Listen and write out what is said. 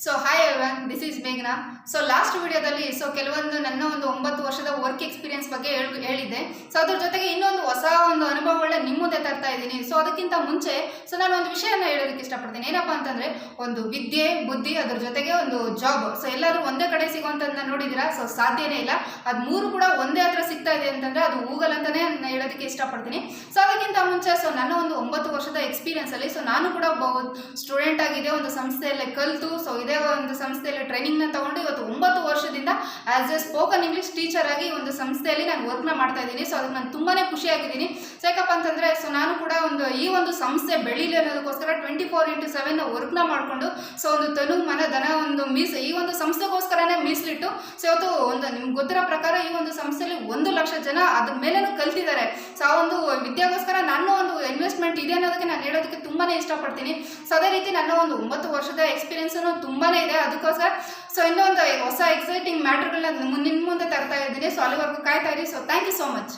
So hi everyone this is ಮೇಘ್ನಾ so last ವಿಡಿಯೋದಲ್ಲಿ so ಕೆಲವೊಂದು ನನ್ನ ಒಂದು ಒಂಬತ್ತು ವರ್ಷದ ವರ್ಕ್ ಎಕ್ಸ್ಪೀರಿಯನ್ಸ್ ಬಗ್ಗೆ ಹೇಳ್, ಹೇಳಿದ್ದೆ. ಸೊ ಅದ್ರ ಜೊತೆಗೆ ಇನ್ನೊಂದು ಹೊಸ ಒಂದು ತರ್ತಾ ಇದ್ದೀನಿ. ಸೊ ಅದಕ್ಕಿಂತ ಮುಂಚೆ ಸೊ ನಾನು ಒಂದು ವಿಷಯನ ಹೇಳೋದಕ್ಕೆ ಇಷ್ಟಪಡ್ತೀನಿ. ಏನಪ್ಪಾ ಅಂತಂದ್ರೆ, ಒಂದು ವಿದ್ಯೆ, ಬುದ್ಧಿ ಅದ್ರ ಜೊತೆಗೆ ಒಂದು ಜಾಬ್ ಸೊ ಎಲ್ಲರೂ ಒಂದೇ ಕಡೆ ಸಿಗುವಂಥದ್ದನ್ನ ನೋಡಿದಿರಾ ಸೊ ಸಾಧ್ಯನೇ ಇಲ್ಲ. ಅದು ಮೂರು ಕೂಡ ಒಂದೇ ಹತ್ರ ಸಿಗ್ತಾ ಇದೆ ಅಂತಂದ್ರೆ, ಅದು ಗೂಗಲ್ ಅಂತಾನೆ ನಾನು ಹೇಳೋದಕ್ಕೆ ಇಷ್ಟಪಡ್ತೀನಿ. ಸೊ ಅದಕ್ಕಿಂತ ಮುಂಚೆ ಸೊ ನನ್ನ ಒಂದು ಒಂಬತ್ತು ವರ್ಷದ ಎಕ್ಸ್ಪೀರಿಯನ್ಸ್ ಅಲ್ಲಿ ಸೊ ನಾನು ಕೂಡ ಸ್ಟೂಡೆಂಟ್ ಆಗಿದೆ ಒಂದು ಸಂಸ್ಥೆಯಲ್ಲೇ ಕಲಿತು ಸೊ ಇದೇ ಒಂದು ಸಂಸ್ಥೆಯಲ್ಲಿ ಟ್ರೈನಿಂಗ್ನ ತಗೊಂಡು ಇವತ್ತು ಒಂಬತ್ತು ವರ್ಷದಿಂದ as a spoken English teacher ಆಗಿ ಒಂದು ಸಂಸ್ಥೆಯಲ್ಲಿ ನಾನು ವರ್ಕ್ನ ಮಾಡ್ತಾ ಇದ್ದೀನಿ. ಸೊ ಅದಕ್ಕೆ ನಾನು ತುಂಬಾನೇ ಖುಷಿಯಾಗಿದ್ದೀನಿ. ಸೊ ಯಾಕಪ್ಪ ಅಂತಂದ್ರೆ ಸೊ ನಾನು ಕೂಡ ಒಂದು ಈ ಒಂದು ಸಂಸ್ಥೆ ಬೆಳೀಲಿ ಅನ್ನೋದಕ್ಕೋಸ್ಕರ ಟ್ವೆಂಟಿ ಫೋರ್ ಇಂಟು ಸೆವೆನ್ ವರ್ಕ್ನ ಮಾಡಿಕೊಂಡು ಸೊ ಒಂದು ತನು ಮನ ಧನ ಒಂದು ಮೀಸ್, ಈ ಒಂದು ಸಂಸ್ಥೆಗೋಸ್ಕರನೇ ಮೀಸಲಿಟ್ಟು ಸೊ ಇವತ್ತು ಒಂದು ನಿಮ್ಗೆ ಗೊತ್ತಿರೋ ಪ್ರಕಾರ ಈ ಒಂದು ಸಂಸ್ಥೆಯಲ್ಲಿ ಒಂದು ಲಕ್ಷ ಜನ ಅದ್ರ ಮೇಲೇನು ಕಲ್ತಿದ್ದಾರೆ. ಸೊ ಆ ಒಂದು ವಿದ್ಯೆಗೋಸ್ಕರ ನನ್ನ ಒಂದು ಇನ್ವೆಸ್ಟ್ಮೆಂಟ್ ಇದೆ ಅನ್ನೋದಕ್ಕೆ ನಾನು ಹೇಳೋದಕ್ಕೆ ತುಂಬಾ ಇಷ್ಟಪಡ್ತೀನಿ. ಸೊ ಅದೇ ರೀತಿ ನನ್ನ ಒಂದು ಒಂಬತ್ತು ವರ್ಷದ ಎಕ್ಸ್ಪೀರಿಯನ್ಸ್ ತುಂಬಾ ಇದೆ. ಅದಕ್ಕೋಸ್ಕರ ಸೊ ಇನ್ನೊಂದು ಹೊಸ ಎಕ್ಸೈಟಿಂಗ್ ಮ್ಯಾಟ್ರ್ಗಳನ್ನ ನಿಮ್ಮ ಮುಂದೆ ತರ್ತಾ ಇದ್ದೀನಿ. ಸೊ ಅಲ್ಲಿವರೆಗೂ ಕಾಯ್ತಾ ಇರಿ. So thank you so much